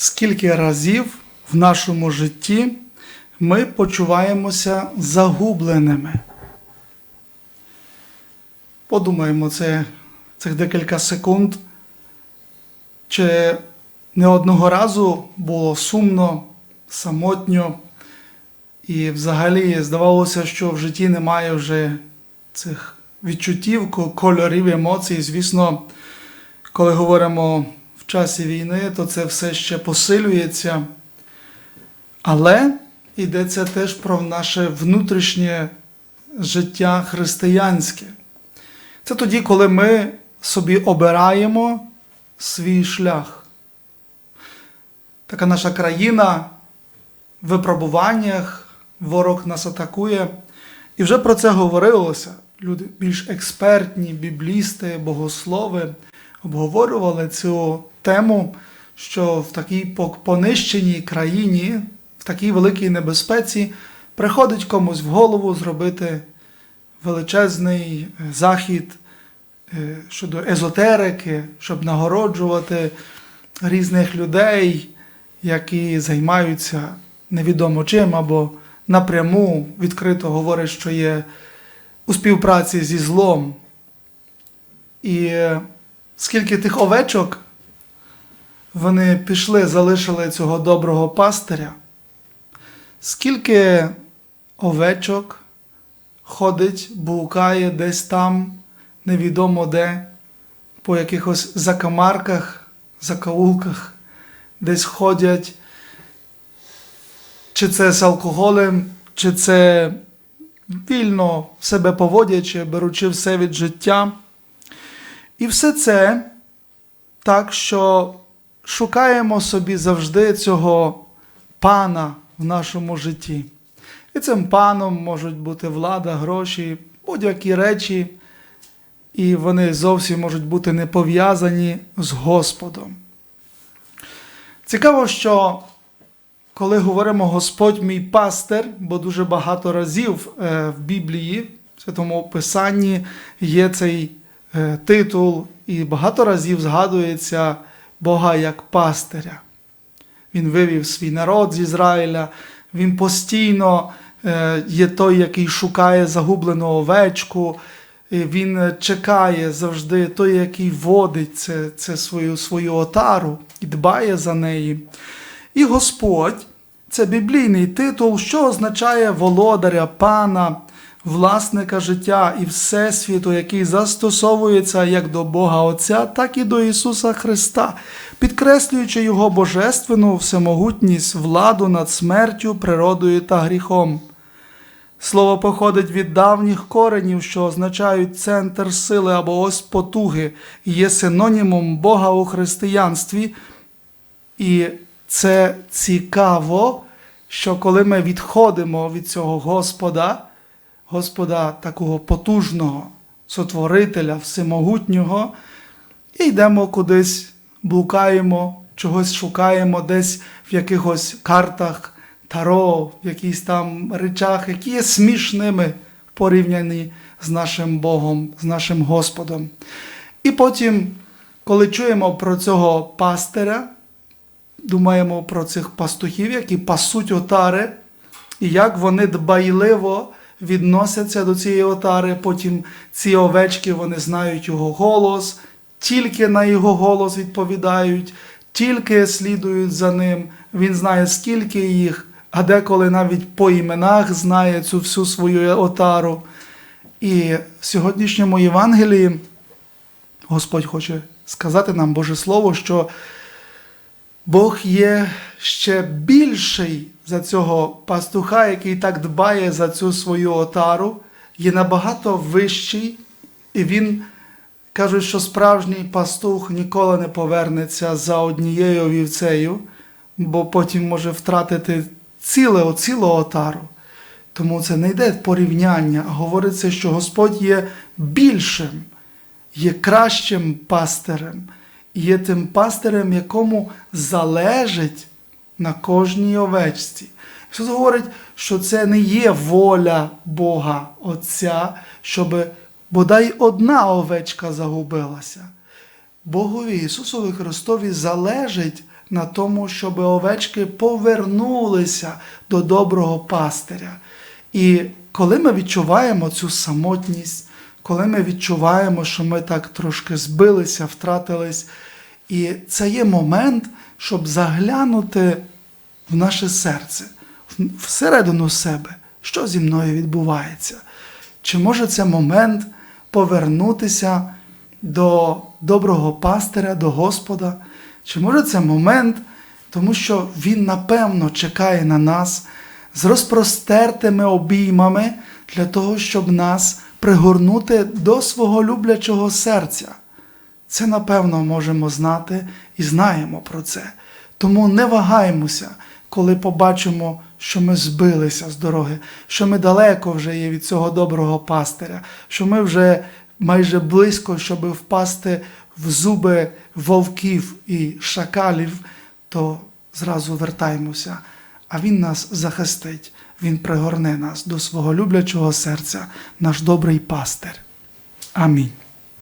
скільки разів в нашому житті ми почуваємося загубленими. Подумаємо це цих декілька секунд, чи не одного разу було сумно, самотньо, і взагалі здавалося, що в житті немає вже цих відчуттів, ко- кольорів, емоцій. Звісно, коли говоримо часі війни, то це все ще посилюється. Але йдеться теж про наше внутрішнє життя християнське. Це тоді, коли ми собі обираємо свій шлях. Така наша країна в випробуваннях, ворог нас атакує. І вже про це говорилося. Люди більш експертні, біблісти, богослови обговорювали цю тему, що в такій понищеній країні, в такій великій небезпеці, приходить комусь в голову зробити величезний е, захід е, щодо езотерики, щоб нагороджувати різних людей, які займаються невідомо чим, або напряму відкрито говорять, що є у співпраці зі злом. І е, скільки тих овечок вони пішли, залишили цього доброго пастиря, скільки овечок ходить, блукає десь там, невідомо де, по якихось закамарках, закаулках, десь ходять, чи це з алкоголем, чи це вільно себе поводячи, беручи все від життя. І все це так, що шукаємо собі завжди цього пана в нашому житті. І цим паном можуть бути влада, гроші, будь-які речі, і вони зовсім можуть бути не пов'язані з Господом. Цікаво, що коли говоримо Господь мій пастир, бо дуже багато разів е, в Біблії, в Святому Писанні є цей титул, і багато разів згадується Бога як пастиря. Він вивів свій народ з Ізраїля, він постійно е, є той, який шукає загублену овечку, він е, чекає завжди той, який водить це, це свою, свою отару і дбає за неї. І Господь це біблійний титул, що означає володаря, пана, власника життя і всесвіту, який застосовується як до Бога Отця, так і до Ісуса Христа, підкреслюючи Його божественну всемогутність, владу над смертю, природою та гріхом. Слово походить від давніх коренів, що означають центр сили або ось потуги, і є синонімом Бога у християнстві. І це цікаво, що коли ми відходимо від цього Господа, Господа такого потужного, сотворителя, всемогутнього, і йдемо кудись, блукаємо, чогось шукаємо десь в якихось картах таро, в якихось там речах, які є смішними в порівнянні з нашим Богом, з нашим Господом. І потім, коли чуємо про цього пастиря, думаємо про цих пастухів, які пасуть отари, і як вони дбайливо відносяться до цієї отари. Потім ці овечки вони знають його голос, тільки на його голос відповідають, тільки слідують за ним. Він знає, скільки їх, а деколи навіть по іменах знає цю всю свою отару. І в сьогоднішньому Євангелії Господь хоче сказати нам Боже Слово, що Бог є ще більший за цього пастуха, який так дбає за цю свою отару, є набагато вищий, і він каже, що справжній пастух ніколи не повернеться за однією вівцею, бо потім може втратити ціле, цілу отару. Тому це не йде порівняння, а говориться, що Господь є більшим, є кращим пастирем, і є тим пастирем, якому залежить на кожній овечці. Ісус говорить, що це не є воля Бога Отця, щоб бодай одна овечка загубилася. Богові Ісусові Христові залежить на тому, щоб овечки повернулися до доброго пастиря. І коли ми відчуваємо цю самотність, коли ми відчуваємо, що ми так трошки збилися, втратились, і це є момент, щоб заглянути в наше серце, всередину себе, що зі мною відбувається. Чи може це момент повернутися до доброго пастиря, до Господа? Чи може це момент, тому що Він напевно чекає на нас з розпростертими обіймами для того, щоб нас пригорнути до свого люблячого серця? Це напевно можемо знати і знаємо про це. Тому не вагаємося, коли побачимо, що ми збилися з дороги, що ми далеко вже є від цього доброго пастиря, що ми вже майже близько, щоб впасти в зуби вовків і шакалів, то зразу вертаємося, а Він нас захистить, Він пригорне нас до свого люблячого серця, наш добрий пастир. Амінь.